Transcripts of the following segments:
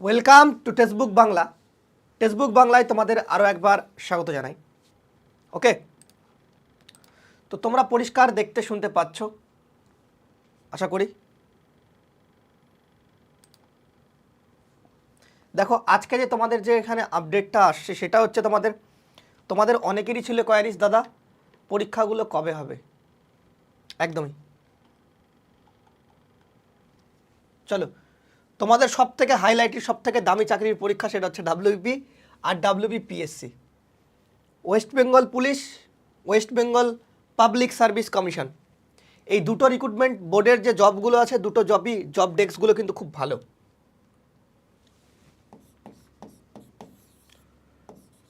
Welcome to textbook Bangla textbook বাংলায় তোমাদের আরও একবার স্বাগত জানাই। ওকে তো তোমরা পরিষ্কার দেখতে শুনতে পাচ্ছ। আশা করি। দেখো, আজকে যে তোমাদের যে এখানে আপডেটটা আসছে, সেটা হচ্ছে তোমাদের তোমাদের অনেকেরই ছিল কোয়ারিস দাদা, পরীক্ষাগুলো কবে হবে? একদমই। চলো তোমাদের সব থেকে হাইলাইটেড সব থেকে দামি চাকরির পরীক্ষা সেটা হচ্ছে ডাব্লিউবি আর WB PSC West Bengal Police West Bengal Public Service Commission এই দুটো রিক্রুটমেন্ট বোর্ডের যে জবগুলো আছে, দুটো জবই জব ডেস্কগুলো কিন্তু খুব ভালো।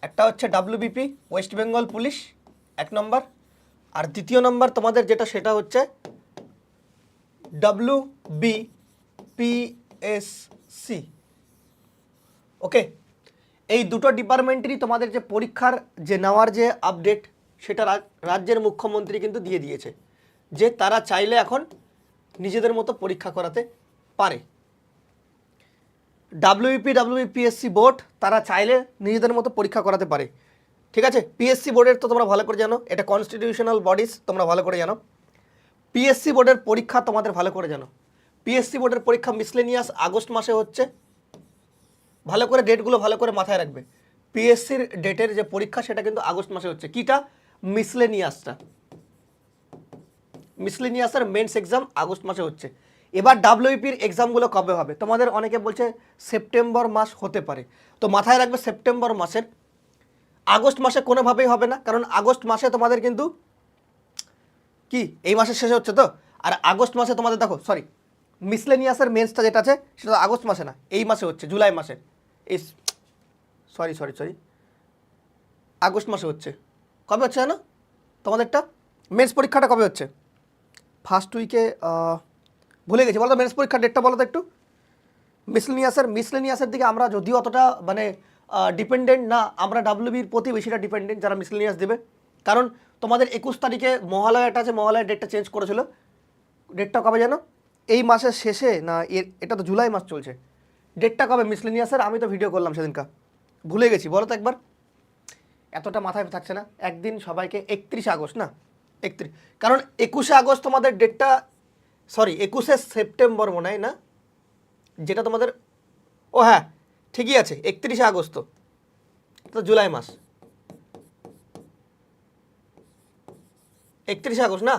একটা হচ্ছে ডাব্লিউবিপি ওয়েস্ট বেঙ্গল পুলিশ এক নম্বর। আর দ্বিতীয় নম্বর তোমাদের যেটা সেটা হচ্ছে ডাব্লিউ বি পিএসসি ওকে এই দুটো ডিপার্টমেন্টেরই তোমাদের যে পরীক্ষার যে নেওয়ার যে আপডেট সেটা রাজ- রাজ্যের মুখ্যমন্ত্রী কিন্তু দিয়ে দিয়েছে, যে তারা চাইলে এখন নিজেদের মতো পরীক্ষা করাতে পারে। ডাব্লিউপি ডাব্লিউপিএসসি বোর্ড তারা চাইলে নিজেদের মতো পরীক্ষা করাতে পারে। ঠিক আছে? পিএসসি বোর্ডের তো তোমরা ভালো করে জানো, এটা কনস্টিটিউশনাল বডিজ তোমরা ভালো করে জানো। পিএসসি বোর্ডের পরীক্ষা তোমাদের ভালো করে জানো। পিএসসি বোর্ডের পরীক্ষা মিসলেনিয়াস আগস্ট মাসে হচ্ছে। ভালো করে ডেটগুলো ভালো করে মাথায় রাখবে। পিএসসির ডেটের যে পরীক্ষা, সেটা কিন্তু আগস্ট মাসে হচ্ছে। কিটা? মিসলেনিয়াসটা মিসলেনিয়াসের মেন্স এক্সাম আগস্ট মাসে হচ্ছে। এবার ডাব্লিউপির এক্সামগুলো কবে হবে? তোমাদের অনেকে বলছে সেপ্টেম্বর মাস হতে পারে। তো মাথায় রাখবে সেপ্টেম্বর মাসের। আগস্ট মাসে কোনোভাবেই হবে না, কারণ আগস্ট মাসে তোমাদের কিন্তু কি? এই মাসের শেষে হচ্ছে তো? আর আগস্ট মাসে তোমাদের দেখো সরি মিসলেনিয়াসের মেন্সটা যেটা আছে, সেটা আগস্ট মাসে না, এই মাসে হচ্ছে, জুলাই মাসে। এই সরি সরি সরি আগস্ট মাসে হচ্ছে। কবে হচ্ছে জানো? তোমাদেরটা? মেন্স পরীক্ষাটা কবে হচ্ছে? ফার্স্ট উইকে ভুলে গেছি। বলো তো মেন্স পরীক্ষার ডেটটা বলো তো একটু। মিসলেনিয়াসের মিসলেনিয়াসের দিকে আমরা যদিও অতটা মানে ডিপেন্ডেন্ট না, আমরা ডাব্লিউবির প্রতি বেশিটা ডিপেন্ডেন্ট যারা মিসলেনিয়াস দেবে। কারণ তোমাদের একুশ তারিখে মহালয়াটা আছে, মহালয়ার ডেটটা চেঞ্জ করেছিল। ডেটটা কবে জানো? এই মাসের শেষে না এর এটা তো জুলাই মাস চলছে। ডেটটা কবে? মিসলেনিয়াসের? আমি তো ভিডিও করলাম সেদিনকা ভুলে গেছি, বলো তো একবার। এতটা মাথায় থাকছে না। একদিন সবাইকে একত্রিশে আগস্ট, না? একত্রিশ কারণ একুশে আগস্ট তোমাদের ডেটটা সরি একুশে সেপ্টেম্বর মনে হয়, না? যেটা তোমাদের, ও হ্যাঁ ঠিকই আছে, একত্রিশে আগস্ট তো। তো জুলাই মাস। একত্রিশে আগস্ট, না?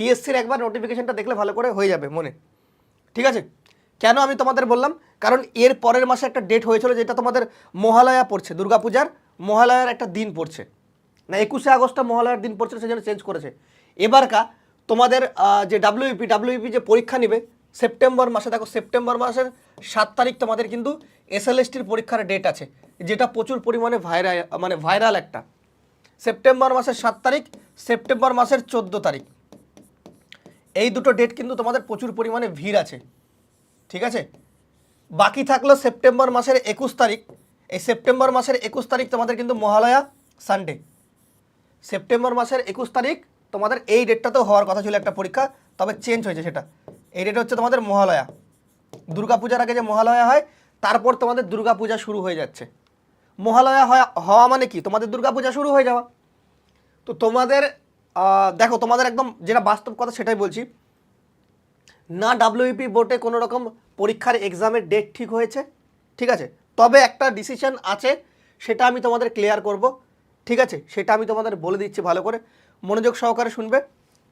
পিএসসির একবার নোটিফিকেশনটা দেখলে ভালো করে হয়ে যাবে মনে। ঠিক আছে? কেন আমি তোমাদের বললাম? কারণ এর পরের মাসে একটা ডেট হয়েছিল যেটা তোমাদের মহালয়া পড়ছে, দুর্গাপূজার মহালয়ার একটা দিন পড়ছে। না, একুশে আগস্টটা মহালয়ার দিন পড়ছে সেজন্য চেঞ্জ করেছে। এবারকা তোমাদের যে ডাব্লিউপি ডাব্লিউপি যে পরীক্ষা নেবে, সেপ্টেম্বর মাসে, দেখো সেপ্টেম্বর মাসের সাত তারিখ তোমাদের কিন্তু এসএলএসটির পরীক্ষার ডেট আছে, যেটা প্রচুর পরিমাণে ভাইরাল মানে ভাইরাল একটা। সেপ্টেম্বর মাসের সাত তারিখ, সেপ্টেম্বর মাসের চোদ্দ তারিখ। এই দুটো ডেট কিন্তু তোমাদের প্রচুর পরিমাণে ভিড় আছে। ঠিক আছে? বাকি থাকল সেপ্টেম্বর মাসের একুশ তারিখ। এই সেপ্টেম্বর মাসের একুশ তারিখ তোমাদের কিন্তু মহালয়া সানডে সেপ্টেম্বর মাসের একুশ তারিখ তোমাদের এই ডেটটাতেও হওয়ার কথা ছিল একটা পরীক্ষা, তবে চেঞ্জ হয়েছে সেটা। এই ডেট হচ্ছে তোমাদের মহালয়া। দুর্গাপূজার আগে যে মহালয়া হয়, তারপর তোমাদের দুর্গাপূজা শুরু হয়ে যাচ্ছে। মহালয়া হওয়া মানে কি? তোমাদের দুর্গাপূজা শুরু হয়ে যাওয়া। তো তোমাদের দেখো, তোমাদের একদম যেটা বাস্তব কথা সেটাই বলছি। না ডাব্লিউপি বোর্ডে কোনো রকম পরীক্ষার এক্সামের ডেট ঠিক হয়েছে, ঠিক আছে? তবে একটা ডিসিশন আছে, সেটা আমি তোমাদের ক্লিয়ার করব, ঠিক আছে? সেটা আমি তোমাদের বলে দিচ্ছি ভালো করে, মনোযোগ সহকারে শুনবে।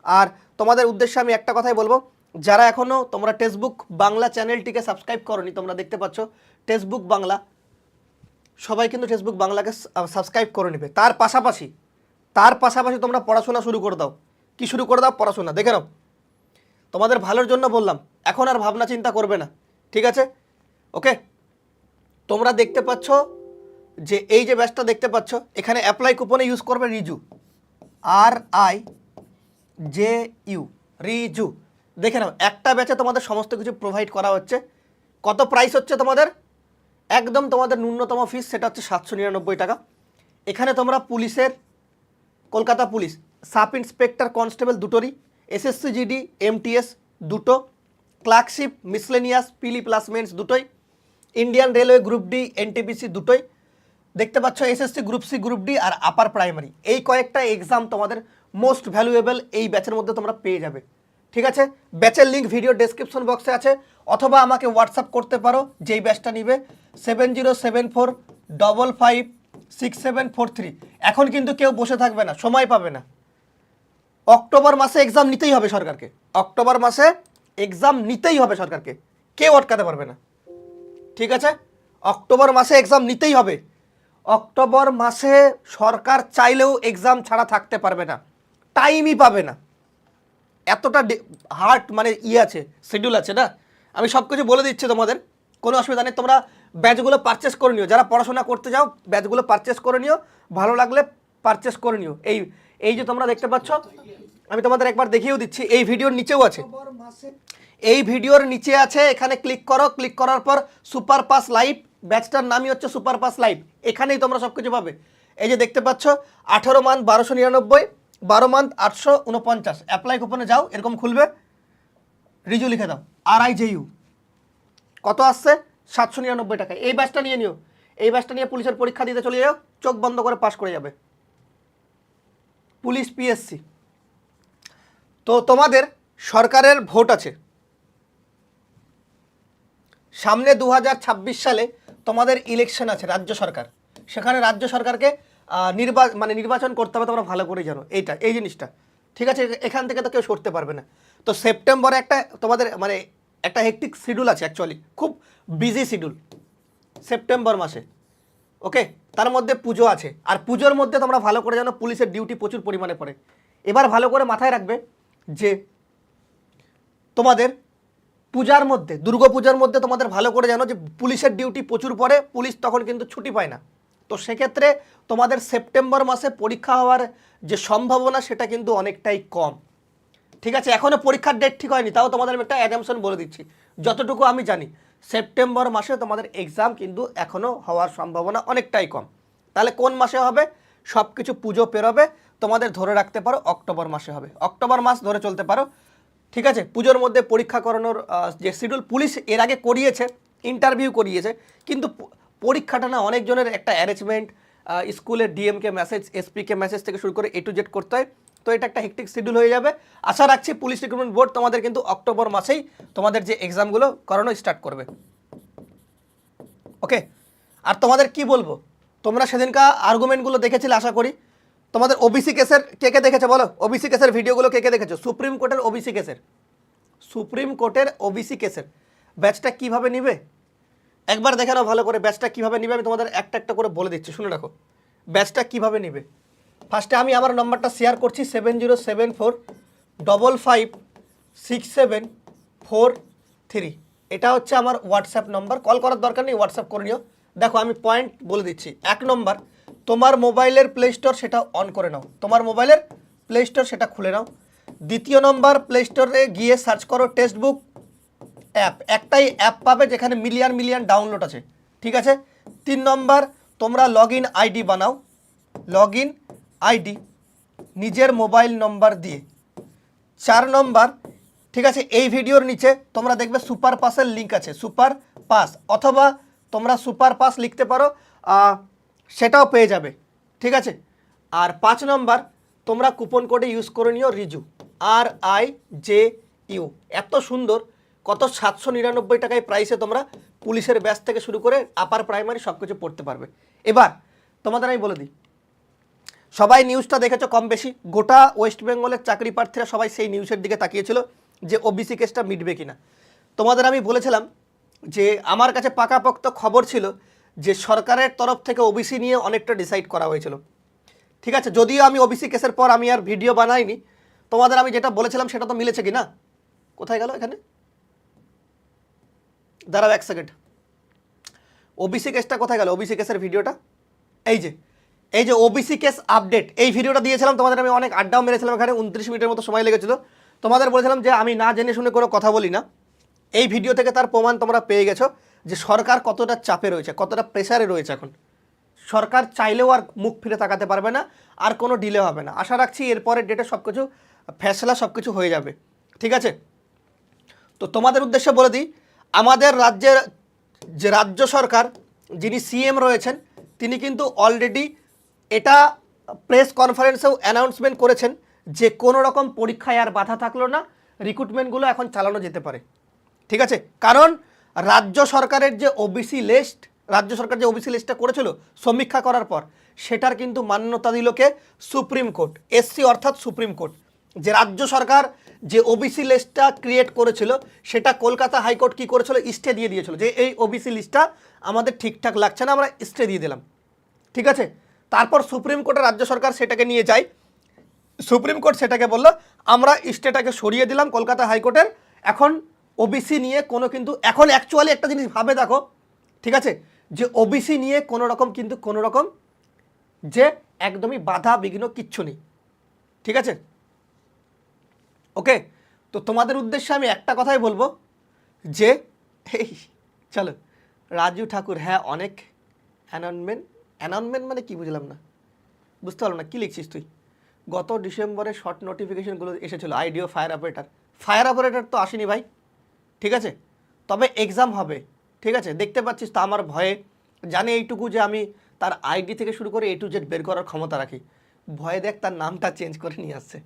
আর তোমাদের উদ্দেশ্যে আমি একটা কথাই বলব, যারা এখনও তোমরা টেক্সটবুক বাংলা চ্যানেলটিকে সাবস্ক্রাইব করনি, তোমরা দেখতে পাচ্ছ টেক্সটবুক বাংলা, সবাই কিন্তু ফেসবুক বাংলাকে সাবস্ক্রাইব করে নেবে। তার পাশাপাশি তার পাশাপাশি তোমরা পড়াশোনা শুরু করে দাও। কি শুরু করে দাও? পড়াশোনা। দেখে নাও। তোমাদের ভালোর জন্য বললাম, এখন আর ভাবনা চিন্তা করবে না। ঠিক আছে? ওকে তোমরা দেখতে পাচ্ছ যে এই যে ব্যাচটা দেখতে পাচ্ছ, এখানে অ্যাপ্লাই কুপনে ইউজ করবে Riju. R I J U Riju. দেখে নাও, একটা ব্যাচে তোমাদের সমস্ত কিছু প্রোভাইড করা হচ্ছে। কত প্রাইস হচ্ছে তোমাদের? একদম তোমাদের ন্যূনতম ফিস সেটা হচ্ছে সাতশো নিরানব্বই টাকা। এখানে তোমরা পুলিশের Kolkata police, sub inspector constable দুটোরই, এসএসসি জিডি, এমটিএস দুটো, ক্লার্কশিপ মিসলেনিয়াস, পিলি প্লাসমেন্টস দুটোই, Indian railway group D, NTPC দুটোই, দেখতে পাচ্ছ SSC group C, group D আর আপার প্রাইমারি। এই কয়েকটা এক্সাম তোমাদের মোস্ট ভ্যালুয়েবল এই ব্যাচের মধ্যে তোমরা পেয়ে যাবে। ঠিক আছে? ব্যাচের লিঙ্ক ভিডিও ডেসক্রিপশন বক্সে আছে, অথবা আমাকে হোয়াটসঅ্যাপ করতে পারো, যেই ব্যাচটা নিবে seven zero seven four double five six seven four three এখন কিন্তু কেউ বসে থাকবে না, সময় পাবে না। অক্টোবর মাসে এক্সাম নিতেই হবে সরকারকে। অক্টোবর মাসে এক্সাম নিতেই হবে সরকারকে। কেউ আটকাতে পারবে না। ঠিক আছে? অক্টোবর মাসে এক্সাম নিতেই হবে। অক্টোবর মাসে সরকার চাইলেও এক্সাম ছাড়া থাকতে পারবে না। টাইমই পাবে না। এতটা হার্ট মানে ইয়ে আছে শিডিউল আছে না? আমি সব কিছু বলে দিচ্ছি তোমাদের। কোনো অসুবিধা নেই। তোমরা ব্যাচগুলো পারচেস করে নিও। যারা পড়াশোনা করতে যাও, ব্যাচগুলো পারচেস করে নিও। ভালো লাগলে পারচেস করে নিও। এই এই যে তোমরা দেখতে পাচ্ছ, আমি তোমাদের একবার দেখিয়েও দিচ্ছি, এই ভিডিওর নিচেও আছে। এই ভিডিওর নিচে আছে, এখানে ক্লিক করো। ক্লিক করার পর সুপার পাস লাইভ ব্যাচটার নামই হচ্ছে সুপার পাস লাইভ এখানেই তোমরা সব কিছু পাবে। এই যে দেখতে পাচ্ছ, আঠেরো মান্থ বারোশো নিরানব্বই, বারো মান্থ আটশো উনপঞ্চাশ। অ্যাপ্লাই কুপনে যাও, এরকম খুলবে। রিজু লিখে দাও। আর আই জে ইউ কত আসছে? সাতশো নিরানব্বই টাকা এই ব্যাচটা নিয়ে নিও। এই ব্যাচটা নিয়ে পুলিশের পরীক্ষা দিতে চলে যাও, চোখ বন্ধ করে পাশ করে যাবে। পুলিশ পিএসসি তো তোমাদের সরকারের ভোট আছে। সামনে দু হাজার ছাব্বিশ সালে তোমাদের ইলেকশন আছে রাজ্য সরকার। সেখানে রাজ্য সরকারকে নির্বা মানে নির্বাচন করতে হবে, তোমরা ভালো করে জানো। এইটা, এই জিনিসটা। ঠিক আছে? এখান থেকে তো কেউ সরতে পারবে না। তো সেপ্টেম্বরে একটা তোমাদের মানে একটা হেকটিক শিডিউল আছে অ্যাকচুয়ালি খুব বিজি শিডিউল সেপ্টেম্বর মাসে ওকে তার মধ্যে পুজো আছে, আর পুজোর মধ্যে তোমরা ভালো করে জানো পুলিশের ডিউটি প্রচুর পরিমাণে পড়ে। এবার ভালো করে মাথায় রাখবে যে তোমাদের পূজার মধ্যে দুর্গাপূজার মধ্যে তোমাদের ভালো করে জানো যে পুলিশের ডিউটি প্রচুর পড়ে, পুলিশ তখন কিন্তু ছুটি পায় না। তো সেক্ষেত্রে তোমাদের সেপ্টেম্বর মাসে পরীক্ষা হওয়ার যে সম্ভাবনা সেটা কিন্তু অনেকটাই কম। ঠিক আছে এখনও পরীক্ষার ডেট ঠিক হয়নি, তাও তোমাদের আমি একটা অ্যাডামশন বলে দিচ্ছি। যতটুকু আমি জানি, সেপ্টেম্বর মাসে তোমাদের এক্সাম কিন্তু এখনও হওয়ার সম্ভাবনা অনেকটাই কম। তাহলে কোন মাসে হবে? সব কিছু পুজো পেরোবে, তোমাদের ধরে রাখতে পারো অক্টোবর মাসে হবে। অক্টোবর মাস ধরে চলতে পারো, ঠিক আছে? পুজোর মধ্যে পরীক্ষা করানোর যে শিডিউল পুলিশ এর আগে করিয়েছে ইন্টারভিউ করিয়েছে, কিন্তু পরীক্ষাটা না অনেকজনের একটা অ্যারেঞ্জমেন্ট স্কুলের ডিএমকে মেসেজ এসপিকে মেসেজ থেকে শুরু করে এ টু জেড করতে হয়। তো এটা একটা হেকটিক শিডিউল হয়ে যাবে। আশা রাখছি পুলিশ রিক্রুটমেন্ট বোর্ড তোমাদের কিন্তু অক্টোবর মাসেই তোমাদের যে এক্সামগুলো করানো স্টার্ট করবে। ওকে আর তোমাদের কি বলব? তোমরা সেদিনকা আর্গুমেন্টগুলো দেখেছিলে, আশা করি। তোমাদের ওবিসি কেসের কে কে দেখেছ বলো? ওবিসি কেসের ভিডিওগুলো কে কে দেখেছ? সুপ্রিম কোর্টের ওবিসি কেসের সুপ্রিম কোর্টের ওবিসি কেসের ব্যাচটা কীভাবে নিবে? একবার দেখে নাও ভালো করে। ব্যাচটা কীভাবে নিবে? আমি তোমাদের একটা একটা করে বলে দিচ্ছি। শুনে রাখো। ব্যাচটা কীভাবে নিবে? ফার্স্টে আমি আমার নম্বরটা শেয়ার করছি seven zero seven four double five six seven four three. এটা হচ্ছে আমার হোয়াটসঅ্যাপ নম্বর। কল করার দরকার নেই, হোয়াটসঅ্যাপ করে নিও। দেখো, আমি পয়েন্ট বলে দিচ্ছি। এক নম্বর, তোমার মোবাইলের প্লে স্টোর সেটা অন করে নাও। তোমার মোবাইলের প্লে স্টোর সেটা খুলে নাও। দ্বিতীয় নম্বর প্লে স্টোরে গিয়ে সার্চ করো টেক্সট বুক অ্যাপ একটাই অ্যাপ পাবে যেখানে মিলিয়ন মিলিয়ন ডাউনলোড আছে। ঠিক আছে? তিন নম্বর, তোমরা লগ ইন আইডি বানাও। লগ ইন আইডি, নিজের মোবাইল নম্বর দিয়ে। চার নম্বর, ঠিক আছে, এই ভিডিওর নিচে তোমরা দেখবে সুপার পাসের লিঙ্ক আছে, সুপার পাস, অথবা তোমরা সুপার পাস লিখতে পারো সেটাও পেয়ে যাবে, ঠিক আছে? আর পাঁচ নম্বর, তোমরা কুপন কোডে ইউজ করে নিও Riju R I J U এত সুন্দর, কত সাতশো নিরানব্বই টাকায় প্রাইসে তোমরা পুলিশের ব্যাচ থেকে শুরু করে আপার প্রাইমারি সব কিছু পড়তে পারবে। এবার, তোমাদের আমি বলে দিই সবাই নিউজটা দেখেছ কম বেশি গোটা ওয়েস্ট বেঙ্গলের চাকরি প্রার্থীরা সবাই সেই নিউজের দিকে তাকিয়েছিল যে ওবিসি কেসটা মিটবে কিনা। তোমাদের আমি বলেছিলাম যে আমার কাছে পাকাপোক্ত খবর ছিল যে সরকারের তরফ থেকে ওবিসি নিয়ে অনেকটা ডিসাইড করা হয়েছিল। ঠিক আছে, যদিও আমি ওবিসি কেসের পর আমি আর ভিডিও বানাইনি, তোমাদের আমি যেটা বলেছিলাম সেটা তো মিলেছে কি না কোথায় গেল এখানে? দাঁড়াও এক সেকেন্ড ওবিসি কেসটা কোথায় গেল? ওবিসি কেসের ভিডিওটা এই যে এই যে ওবিসি কেস আপডেট এই ভিডিওটা দিয়েছিলাম, তোমাদের আমি অনেক আড্ডাও মেরেছিলাম এখানে, উনত্রিশ মিনিটের মতো সময় লেগেছিল। তোমাদের বলেছিলাম যে আমি না জেনে শুনে কোনো কথা বলি না। এই ভিডিও থেকে তার প্রমাণ তোমরা পেয়ে গেছো যে সরকার কতটা চাপে রয়েছে, কতটা প্রেসারে রয়েছে এখন। সরকার চাইলেও আর মুখ ফিরে তাকাতে পারবে না, আর কোনো ডিলে হবে না। আশা রাখছি এরপরের ডেটে সব কিছু ফ্যাসলা সব কিছু হয়ে যাবে। ঠিক আছে? তো তোমাদের উদ্দেশ্যে বলে দিই, আমাদের রাজ্যের, যে রাজ্য সরকার, যিনি সিএম রয়েছেন, তিনি কিন্তু অলরেডি এটা প্রেস কনফারেন্সেও অ্যানাউন্সমেন্ট করেছেন যে কোনো রকম পরীক্ষায় আর বাধা থাকল না রিক্রুটমেন্টগুলো এখন চালানো যেতে পারে। ঠিক আছে? কারণ রাজ্য সরকারের যে ওবিসি লিস্ট রাজ্য সরকার যে ওবিসি লিস্টটা করেছিল সমীক্ষা করার পর, সেটার কিন্তু মান্যতা দিল কে? সুপ্রিম কোর্ট এসসি অর্থাৎ সুপ্রিম কোর্ট। যে রাজ্য সরকার যে ওবিসি লিস্টটা ক্রিয়েট করেছিল, সেটা কলকাতা হাইকোর্ট কি করেছিল? স্টে দিয়ে দিয়েছিল। যে এই ওবিসি লিস্টটা আমাদের ঠিকঠাক লাগছে না, আমরা স্টে দিয়ে দিলাম। ঠিক আছে? তারপর সুপ্রিম কোর্টে রাজ্য সরকার সেটাকে নিয়ে যায়। সুপ্রিম কোর্ট সেটাকে বলল, আমরা স্টেটাকে সরিয়ে দিলাম কলকাতা হাইকোর্টের। এখন ওবিসি নিয়ে কোনো কিন্তু এখন অ্যাকচুয়ালি একটা জিনিস ভাবে দেখো, ঠিক আছে? যে ওবিসি নিয়ে কোনো রকম কিন্তু কোনো রকম যে একদমই বাধা বিঘ্ন কিচ্ছু নেই। ঠিক আছে? ওকে? তো তোমাদের উদ্দেশ্যে আমি একটা কথাই বলব, যে এই, চলো, রাজু ঠাকুর হ্যাঁ অনেক অ্যানাউন্সমেন্ট অ্যানাউন্সমেন্ট মানে কি বুঝলাম না? বুঝতে পারলাম না, কী লিখছিস তুই? গত ডিসেম্বরে শর্ট নোটিফিকেশনগুলো এসেছিল আইডিও ফায়ার অপারেটার ফায়ার অপারেটার তো আসেনি ভাই, ঠিক আছে? তবে এক্সাম হবে, ঠিক আছে? দেখতে পাচ্ছিস তো আমার ভয়ে। জানি এইটুকু যে আমি তার আইডি থেকে শুরু করে এ টু জেড বের করার ক্ষমতা রাখি। ভয়ে দেখ তার নামটা চেঞ্জ করে নিয়ে আসছে।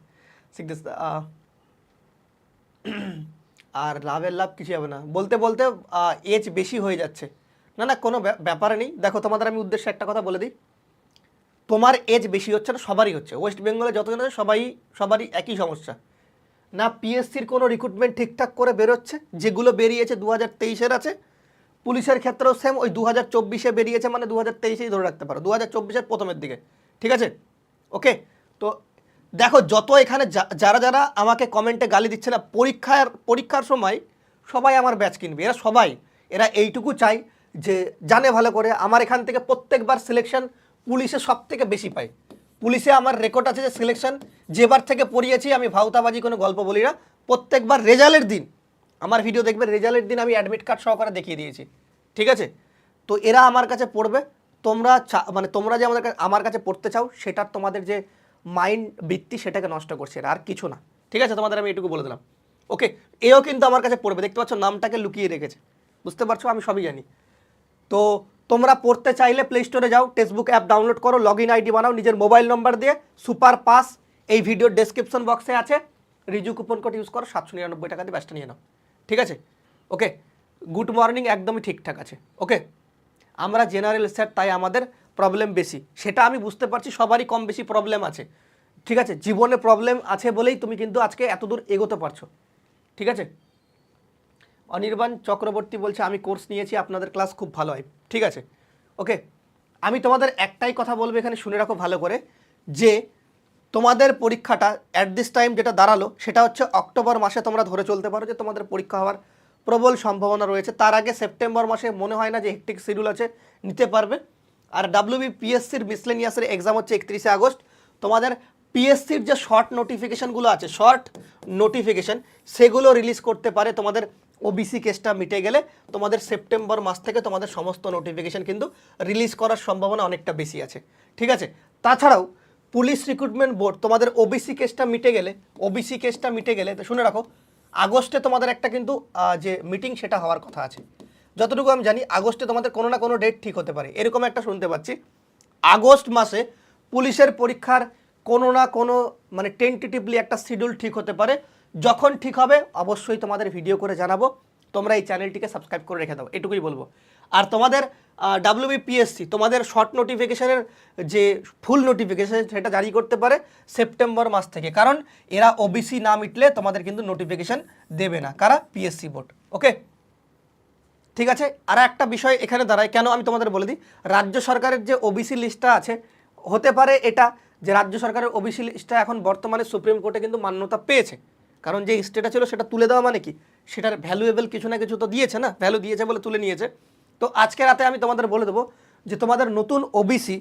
আর লাভের লাভ কিছু হবে না। বলতে বলতে এজ বেশি হয়ে যাচ্ছে। না না, কোনো ব্যা- ব্যাপার নেই। দেখো, তোমাদের আমি উদ্দেশ্যে একটা কথা বলে দিই। তোমার এজ বেশি হচ্ছে না, সবারই হচ্ছে। ওয়েস্ট বেঙ্গলে যতজন আছে, সবাই, সবারই একই সমস্যা। না পিএসসির কোনো রিক্রুটমেন্ট ঠিকঠাক করে বেরোচ্ছে? যেগুলো বেরিয়েছে দু হাজার তেইশের আছে, পুলিশের ক্ষেত্রেও সেম ওই দু হাজার চব্বিশে বেরিয়েছে মানে দু হাজার তেইশেই ধরে রাখতে পারো দু হাজার চব্বিশের প্রথমের দিকে। ঠিক আছে? ওকে তো দেখো, যত এখানে যারা যারা আমাকে কমেন্টে গালি দিচ্ছে না, পরীক্ষার পরীক্ষার সময় সবাই আমার ব্যাচ কিনবে। এরা সবাই, এরা এইটুকু চাই। যে জানে ভালো করে, আমার এখান থেকে প্রত্যেকবার সিলেকশন পুলিশে সব থেকে বেশি পায়। পুলিশে আমার রেকর্ড আছে যে সিলেকশন যেবার থেকে পড়িয়েছি, আমি ভাউতাবাজি কোনো গল্প বলি না। প্রত্যেকবার রেজাল্টের দিন, আমার ভিডিও দেখবে, রেজাল্টের দিন আমি অ্যাডমিট কার্ড সহকারে দেখিয়ে দিয়েছি। ঠিক আছে? তো এরা আমার কাছে পড়বে। তোমরা মানে তোমরা যে আমাদের আমার কাছে পড়তে চাও, সেটার তোমাদের যে মাইন্ড বৃত্তি, সেটাকে নষ্ট করছে আর কিছু না। ঠিক আছে? তোমাদের আমি এটুকু বলে দিলাম। ওকে এও কিন্তু আমার কাছে পড়বে। দেখতে পাচ্ছ, নামটাকে লুকিয়ে রেখেছে। বুঝতে পারছ? আমি সবই জানি। তো তোমরা পড়তে চাইলে প্লে স্টোরে যাও টেক্সটবুক অ্যাপ ডাউনলোড করো লগ ইন আইডি বানাও, নিজের মোবাইল নম্বর দিয়ে সুপার পাস এই ভিডিওর ডেসক্রিপশন বক্সে আছে। রিজু কুপন কোড ইউজ করো, সাতশো নিরানব্বই টাকা দিয়ে ব্যাসটা নিয়ে নাও। ঠিক আছে? ওকে গুড মর্নিং একদমই ঠিকঠাক আছে। ওকে আমরা জেনারেল স্যার তাই আমাদের প্রবলেম বেশি। সেটা আমি বুঝতে পারছি, সবারই কম বেশি প্রবলেম আছে। ঠিক আছে? জীবনে প্রবলেম আছে বলেই তুমি কিন্তু আজকে এতদূর এগোতে পারছ। ঠিক আছে? অনির্বাণ চক্রবর্তী বলছে, আমি কোর্স নিয়েছি, আপনাদের ক্লাস খুব ভালো হয়। ঠিক আছে? ওকে, আমি তোমাদের একটাই কথা বলব এখানে, শুনে রাখো ভালো করে, যে তোমাদের পরীক্ষাটা অ্যাট দিস টাইম যেটা দাঁড়াল, সেটা হচ্ছে অক্টোবর মাসে তোমরা ধরে চলতে পারো যে তোমাদের পরীক্ষা হওয়ার প্রবল সম্ভাবনা রয়েছে। তার আগে সেপ্টেম্বর মাসে মনে হয় না যে হেকটিক শিডিউল আছে, নিতে পারবে। আর ডাব্লিউবি পিএসসির মিসলেনিয়াসের এক্সাম হচ্ছে একত্রিশে আগস্ট। তোমাদের পিএসসির যে শর্ট নোটিফিকেশানগুলো আছে শর্ট নোটিফিকেশন সেগুলো রিলিজ করতে পারে তোমাদের ওবিসি কেসটা মিটে গেলে তোমাদের সেপ্টেম্বর মাস থেকে তোমাদের সমস্ত নোটিফিকেশন কিন্তু রিলিজ করার সম্ভাবনা অনেকটা বেশি আছে। ঠিক আছে? তাছাড়াও পুলিশ রিক্রুটমেন্ট বোর্ড তোমাদের ওবিসি কেসটা মিটে গেলে ওবিসি কেসটা মিটে গেলে, তো শুনে রাখো, আগস্টে তোমাদের একটা কিন্তু যে মিটিং সেটা হওয়ার কথা আছে। যতটুকু আমি জানি, আগস্টে তোমাদের কোনো না কোনো ডেট ঠিক হতে পারে। এরকম একটা শুনতে পাচ্ছি। আগস্ট মাসে পুলিশের পরীক্ষার কোনো না কোনো মানে টেন্টেটিভলি একটা শিডিউল ঠিক হতে পারে। যখন ঠিক হবে, অবশ্যই তোমাদের ভিডিও করে জানাব। তোমরা এই চ্যানেলটিকে সাবস্ক্রাইব করে রেখে দাও, এটুকুই বলব। আর তোমাদের ডাব্লিউবিপিএসসি তোমাদের শর্ট নোটিফিকেশনের যে ফুল নোটিফিকেশান সেটা জারি করতে পারে সেপ্টেম্বর মাস থেকে। কারণ এরা ওবিসি না মিটলে তোমাদের কিন্তু নোটিফিকেশন দেবে না, কারা? পিএসসি বোর্ড ওকে ঠিক আছে? আর একটা বিষয় এখানে দাঁড়ায়, কেন আমি তোমাদের বলে দিই? রাজ্য সরকারের যে ওবিসি লিস্টটা আছে, হতে পারে এটা যে রাজ্য সরকারের ওবিসি লিস্টটা এখন বর্তমানে সুপ্রিম কোর্টে কিন্তু মান্যতা পেয়েছে। কারণ যে স্টেটা ছিল সেটা তুলে দেওয়া মানে কি? সেটার ভ্যালুয়েবল কিছু না কিছু তো দিয়েছে না? ভ্যালু দিয়েছে বলে তুলে নিয়েছে। তো আজকে রাতে আমি তোমাদের বলে দেবো যে তোমাদের নতুন ওবিসি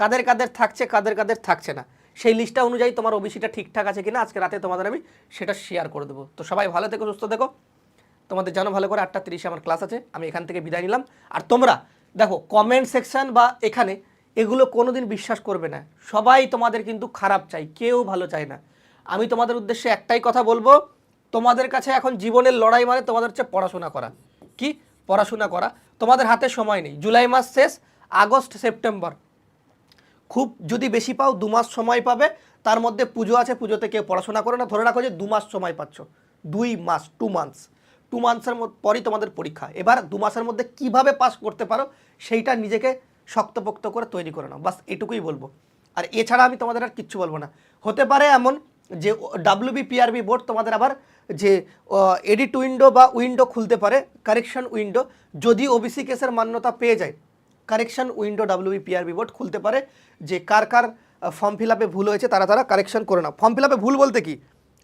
কাদের কাদের থাকছে, কাদের কাদের থাকছে না? সেই লিস্টটা অনুযায়ী তোমার ওবিসিটা ঠিকঠাক আছে কিনা আজকে রাতে তোমাদের আমি সেটা শেয়ার করে দেবো। তো সবাই ভালো থেকো, সুস্থ দেখো তোমাদের জানো ভালো করে আটটা তিরিশে আমার ক্লাস আছে, আমি এখান থেকে বিদায় নিলাম। আর তোমরা দেখো কমেন্ট সেকশন বা এখানে এগুলো কোনোদিন বিশ্বাস করবে না। সবাই তোমাদের কিন্তু খারাপ চাই কেউ ভালো চায় না। আমি তোমাদের উদ্দেশ্যে একটাই কথা বলব, তোমাদের কাছে এখন জীবনের লড়াই মানে তোমাদের হচ্ছে পড়াশোনা করা। কি? পড়াশোনা করা। তোমাদের হাতে সময় নেই। জুলাই মাস শেষ, আগস্ট, সেপ্টেম্বর। খুব যদি বেশি পাও, দু মাস সময় পাবে। তার মধ্যে পুজো আছে, পুজোতে কেউ পড়াশোনা করে না। ধরে রাখো যে দু মাস সময় পাচ্ছ। দুই মাস টু মান্থস টু মান্থসের পরই তোমাদের পরীক্ষা। এবার দু মাসের মধ্যে কীভাবে পাস করতে পারো, সেইটা নিজেকে শক্তপোক্ত করে তৈরি করে নাও। বাস এটুকুই বলব। আর এছাড়া আমি তোমাদের আর কিচ্ছু বলব না। হতে পারে এমন যে ডাব্লিউবি পিআরবি বোর্ড তোমাদের আবার যে এডিট উইন্ডো বা উইন্ডো খুলতে পারে কারেকশন উইন্ডো যদি ওবিসি কেসের মান্যতা পেয়ে যায় correction window WB PRB board খুলতে পারে, যে কার কার ফর্ম ফিল আপে ভুল হয়েছে, তারা তারা কারেকশন করে না ফর্ম ফিল আপে ভুল বলতে কি?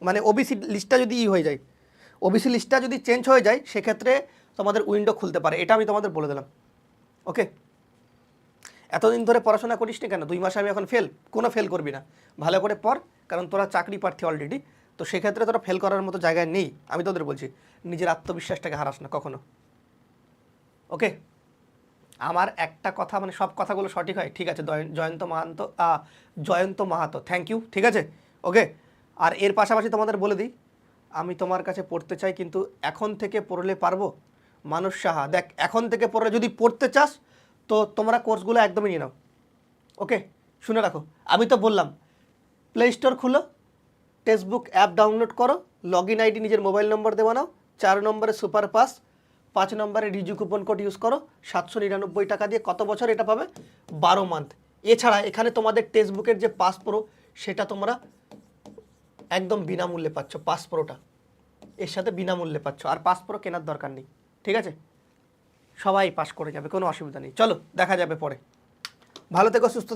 মানে ওবিসি লিস্টটা যদি ই হয়ে যায় ওবিসি লিস্টটা যদি চেঞ্জ হয়ে যায়, সেক্ষেত্রে তোমাদের উইন্ডো খুলতে পারে। এটা আমি তোমাদের বলে দিলাম। ওকে এতদিন ধরে পড়াশোনা করিস নি কেন? দুই মাসে আমি এখন ফেল কোনো ফেল করবি না। ভালো করে পড়, কারণ তোরা চাকরি প্রার্থী অলরেডি তো সেক্ষেত্রে তোরা ফেল করার মতো জায়গায় নেই। আমি তোদের বলছি, নিজের আত্মবিশ্বাসটাকে হারাস না কখনো। ওকে আমার একটা কথা মানে সব কথাগুলো সঠিক হয়। ঠিক আছে জয়ন্ত মাহান্ত জয়ন্ত মাহাতো। থ্যাংক ইউ ঠিক আছে? ওকে আর এর পাশাপাশি তোমাদের বলে দিই, আমি তোমার কাছে পড়তে চাই, কিন্তু এখন থেকে পড়লে পারব? মানুষ সাহা। দেখ, এখন থেকে পড়লে যদি পড়তে চাস তো তোমরা কোর্সগুলো একদমই নিয়ে নাও। ওকে? শুনে রাখো। আমি তো বললাম প্লে স্টোর খুলো টেক্সটবুক অ্যাপ ডাউনলোড করো লগ ইন আইডি নিজের মোবাইল নম্বর দেওয়া নাও, চার নম্বরে সুপার পাস পাঁচ নম্বরে রিজু কুপন কোড ইউজ করো, সাতশো নিরানব্বই টাকা দিয়ে কত বছর এটা পাবে? বারো মান্থ এছাড়া এখানে তোমাদের টেক্সটবুকের যে পাস প্রো সেটা তোমরা একদম বিনামূল্যে পাচ্ছ পাস প্রোটা এর সাথে বিনামূল্যে পাচ্ছ। আর পাস প্রো কেনার দরকার নেই। ঠিক আছে? সবাই পাশ করে যাবে কোনো অসুবিধা নেই। চলো দেখা যাবে পরে। ভালো থেকো সুস্থ